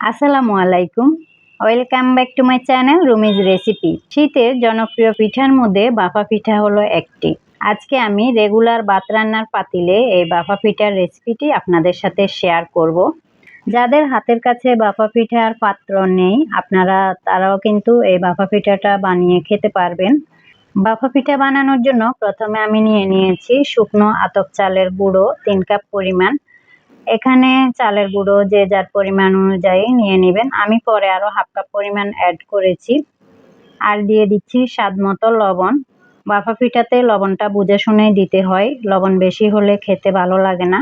আসসালামু আলাইকুম। Welcome back to my channel Rumi's recipe শীতের জনপ্রিয় পিঠার মধ্যে বাফা পিঠা হলো একটি। আজকে আমি রেগুলার ভাত রান্নার পাতিলে এই বাফা পিঠার রেসিপিটি আপনাদের সাথে শেয়ার করব। যাদের হাতের কাছে বাফা পিঠার পাত্র নেই, আপনারা, তারাও কিন্তু এই বাফা পিঠাটা বানিয়ে খেতে পারবেন। বাফা পিঠা বানানোর জন্য প্রথমে আমি নিয়ে নিয়েছি শুকনো আতপ চালের গুঁড়ো, তিন কাপ পরিমাণ। এখানে চালের গুঁড়ো যে যার পরিমাণ অনুযায়ী নিয়ে নেবেন। আমি পরে আরও হাফ কাপ পরিমাণ অ্যাড করেছি। আর দিয়ে দিচ্ছি স্বাদ মতো লবণ। বাফা পিঠাতে লবণটা বুঝে শুনেই দিতে হয়। লবণ বেশি হলে খেতে ভালো লাগে না।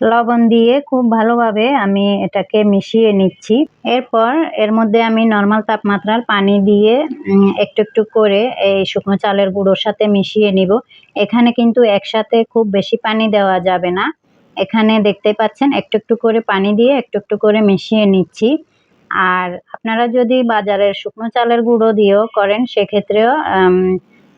লবণ দিয়ে খুব ভালোভাবে আমি এটাকে মিশিয়ে নিচ্ছি। এরপর এর মধ্যে আমি নর্মাল তাপমাত্রার পানি দিয়ে একটু একটু করে এই শুকনো চালের গুঁড়োর সাথে মিশিয়ে নিব। এখানে কিন্তু একসাথে খুব বেশি পানি দেওয়া যাবে না। এখানে দেখতে পাচ্ছেন, একটু একটু করে পানি দিয়ে একটু একটু করে মিশিয়ে নিচ্ছি। আর আপনারা যদি বাজারের শুকনো চালের গুঁড়ো দিয়েও করেন, সেক্ষেত্রেও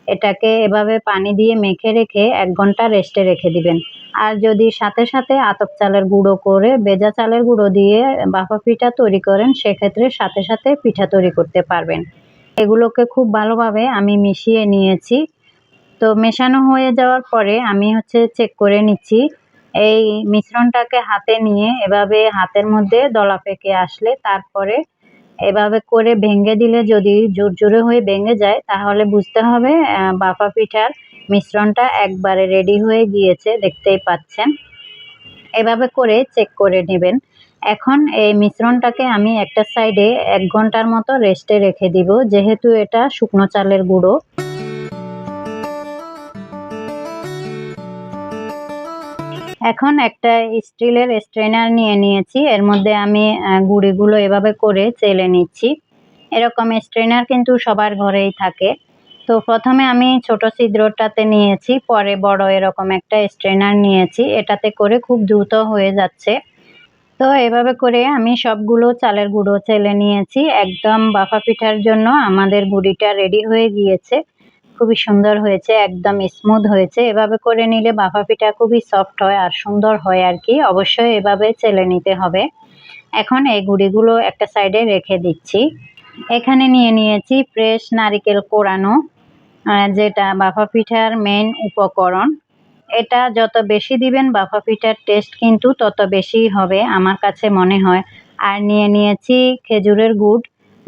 এটাকে এভাবে পানি দিয়ে মেখে রেখে এক ঘণ্টা রেস্টে রেখে দিবেন। আর যদি সাথে সাথে আতপ চালের গুঁড়ো করে বেজা চালের গুঁড়ো দিয়ে বাফা পিঠা তৈরি করেন, সেক্ষেত্রে সাথে সাথে পিঠা তৈরি করতে পারবেন। এগুলোকে খুব ভালোভাবে আমি মিশিয়ে নিয়েছি। তো মেশানো হয়ে যাওয়ার পরে আমি হচ্ছে চেক করে নিচ্ছি। এই মিশ্রণটাকে হাতে নিয়ে এভাবে হাতের মধ্যে দলা পেকে আসলে তারপরে এভাবে করে ভেঙে দিলে যদি জোর জোরে হয়ে ভেঙে যায়, তাহলে বুঝতে হবে বাফা পিঠার মিশ্রণটা একবারে রেডি হয়ে গিয়েছে, দেখতেই পাচ্ছেন। এভাবে করে চেক করে নেবেন। এখন এই মিশ্রণটাকে আমি একটা সাইডে এক ঘণ্টার মতো রেস্টে রেখে দিব, যেহেতু এটা শুকনো চালের গুঁড়ো। এখন একটা স্টিলের স্ট্রেনার নিয়ে নিয়েছি। এর মধ্যে আমি গুঁড়িগুলো এভাবে করে চেলে নিচ্ছি। এরকম স্ট্রেনার কিন্তু সবার ঘরেই থাকে। তো প্রথমে আমি ছোট ছিদ্রটাতে নিয়েছি, পরে বড় এরকম একটা স্ট্রেনার নিয়েছি। এটাতে করে খুব দ্রুত হয়ে যাচ্ছে। তো এভাবে করে আমি সবগুলো চালের গুঁড়ো চেলে নিয়েছি। একদম বাফা পিঠার জন্য আমাদের গুঁড়িটা রেডি হয়ে গিয়েছে। খুবই সুন্দর হয়েছে, একদম স্মুথ হয়েছে। এভাবে করে নিলে বাফা পিঠা খুবই সফট হয় আর সুন্দর হয় আর কি। অবশ্যই এভাবে চেলে নিতে হবে। এখন এই গুঁড়িগুলো একটা সাইডে রেখে দিচ্ছি। এখানে নিয়ে নিয়েছি ফ্রেশ নারিকেল কোরানো যেটা বাফা পিঠার মেন উপকরণ। এটা যত বেশি দিবেন বাফা পিঠার টেস্ট কিন্তু তত বেশি হবে, আমার কাছে মনে হয়। আর নিয়ে নিয়েছি খেজুরের গুড়।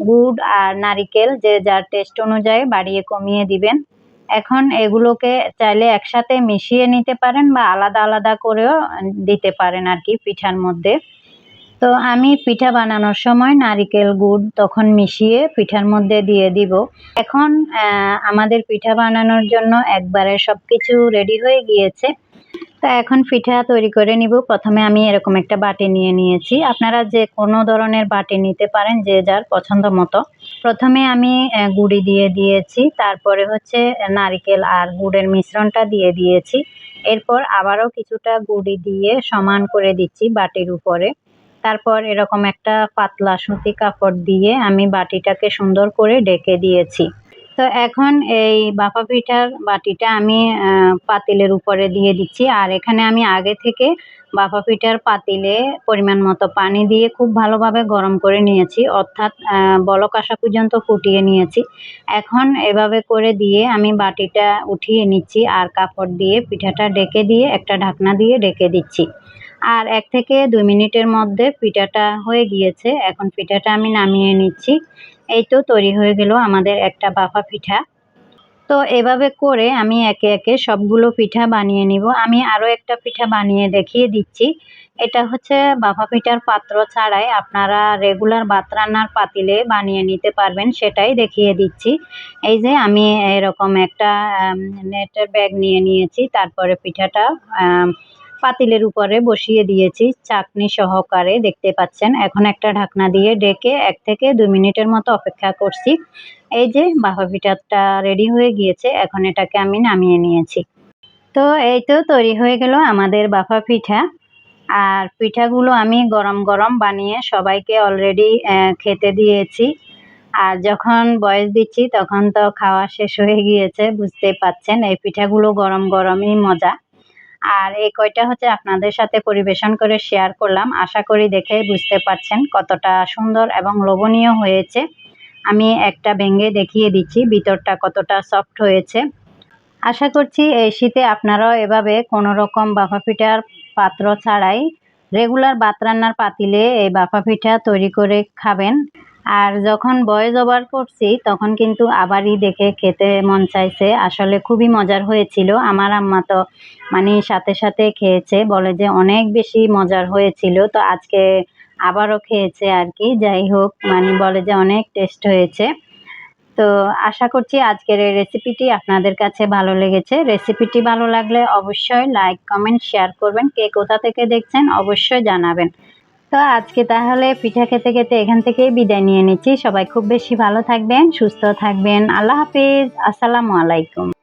গুড় আর নারিকেল যে যার টেস্ট অনুযায়ী বাড়িয়ে কমিয়ে দিবেন। এখন এগুলোকে চাইলে একসাথে মিশিয়ে নিতে পারেন বা আলাদা আলাদা করেও দিতে পারেন আর কি পিঠার মধ্যে। তো আমি পিঠা বানানোর সময় নারিকেল গুড় তখন মিশিয়ে পিঠার মধ্যে দিয়ে দিব। এখন আমাদের পিঠা বানানোর জন্য একবারে সব কিছু রেডি হয়ে গিয়েছে। তা এখন পিঠা তৈরি করে নিব। প্রথমে আমি এরকম একটা বাটি নিয়ে নিয়েছি। আপনারা যে কোনো ধরনের বাটি নিতে পারেন যে যার পছন্দ মতো। প্রথমে আমি গুড়ি দিয়ে দিয়েছি। তারপরে হচ্ছে নারিকেল আর গুড়ের মিশ্রণটা দিয়ে দিয়েছি। এরপর আবারও কিছুটা গুড়ি দিয়ে সমান করে দিচ্ছি বাটির উপরে। তারপর এরকম একটা পাতলা সুতি কাপড় দিয়ে আমি বাটিটাকে সুন্দর করে ডেকে দিয়েছি। তো এখন এই বাফা পিঠার বাটিটা আমি পাতিলের উপরে দিয়ে দিচ্ছি। আর এখানে আমি আগে থেকে বাফা পিঠার পাতিলে পরিমাণ মতো পানি দিয়ে খুব ভালোভাবে গরম করে নিয়েছি। অর্থাৎ বলক আসা পর্যন্ত ফুটিয়ে নিয়েছি। এখন এভাবে করে দিয়ে আমি বাটিটা উঠিয়ে নিচ্ছি আর কাপড় দিয়ে পিঠাটা ডেকে দিয়ে একটা ঢাকনা দিয়ে ডেকে দিচ্ছি। আর এক থেকে দুই মিনিটের মধ্যে পিঠাটা হয়ে গিয়েছে। এখন পিঠাটা আমি নামিয়ে নিচ্ছি। এই তো তৈরি হয়ে গেল আমাদের একটা বাফা পিঠা। তো এভাবে করে আমি একে একে সবগুলো পিঠা বানিয়ে নিব। আমি আরও একটা পিঠা বানিয়ে দেখিয়ে দিচ্ছি। এটা হচ্ছে বাফা পিঠার পাত্র ছাড়াই আপনারা রেগুলার ভাত রান্নার পাতিলে বানিয়ে নিতে পারবেন, সেটাই দেখিয়ে দিচ্ছি। এই যে আমি এরকম একটা নেটের ব্যাগ নিয়ে নিয়েছি। তারপরে পিঠাটা পাতিলের উপরে বসিয়ে দিয়েছি চাটনি সহকারে, দেখতে পাচ্ছেন? এখন একটা ঢাকনা দিয়ে ডেকে এক থেকে দুই মিনিটের মতো অপেক্ষা করছি। এই যে বাফা পিঠাটা রেডি হয়ে গিয়েছে, এখন এটাকে আমি নামিয়ে নিয়েছি। তো এই তো তৈরি হয়ে গেল আমাদের বাফা পিঠা। আর পিঠাগুলো আমি গরম গরম বানিয়ে সবাইকে অলরেডি খেতে দিয়েছি। আর যখন বয়স দিচ্ছি, তখন তো খাওয়া শেষ হয়ে গিয়েছে, বুঝতে পাচ্ছেন? এই পিঠাগুলো গরম গরমই মজা। আর এই কয়টা হচ্ছে আপনাদের সাথে পরিবেশন করে শেয়ার করলাম। আশা করি দেখে বুঝতে পারছেন কতটা সুন্দর এবং লোভনীয় হয়েছে। আমি একটা ভেঙে দেখিয়ে দিচ্ছি, ভিতরটা কতটা সফট হয়েছে। আশা করছি এই শীতে আপনারাও এভাবে কোনো রকম বাফা পিঠার পাত্র ছাড়াই রেগুলার ভাত রান্নার পাতিলে এই বাফা পিঠা তৈরি করে খাবেন। আর যখন বয়স ওভার করছি, তখন কিন্তু আবারই দেখে খেতে মন চাইছে। আসলে খুবই মজার হয়েছিল। আমার আম্মা তো মানে সাথে সাথে খেয়েছে, বলে যে অনেক বেশি মজার হয়েছিল। তো আজকে আবারও খেয়েছে আর কি। যাই হোক মানে বলে যে অনেক টেস্ট হয়েছে। তো আশা করছি আজকের এই রেসিপিটি আপনাদের কাছে ভালো লেগেছে। রেসিপিটি ভালো লাগলে অবশ্যই লাইক কমেন্ট শেয়ার করবেন। কে কোথা থেকে দেখছেন অবশ্যই জানাবেন। তো আজকে তাহলে পিঠা খেতে খেতে এখান থেকেই বিদায় নিয়ে নিচ্ছি। সবাই খুব বেশি ভালো থাকবেন, সুস্থ থাকবেন। আল্লাহ হাফিজ। আসসালামু আলাইকুম।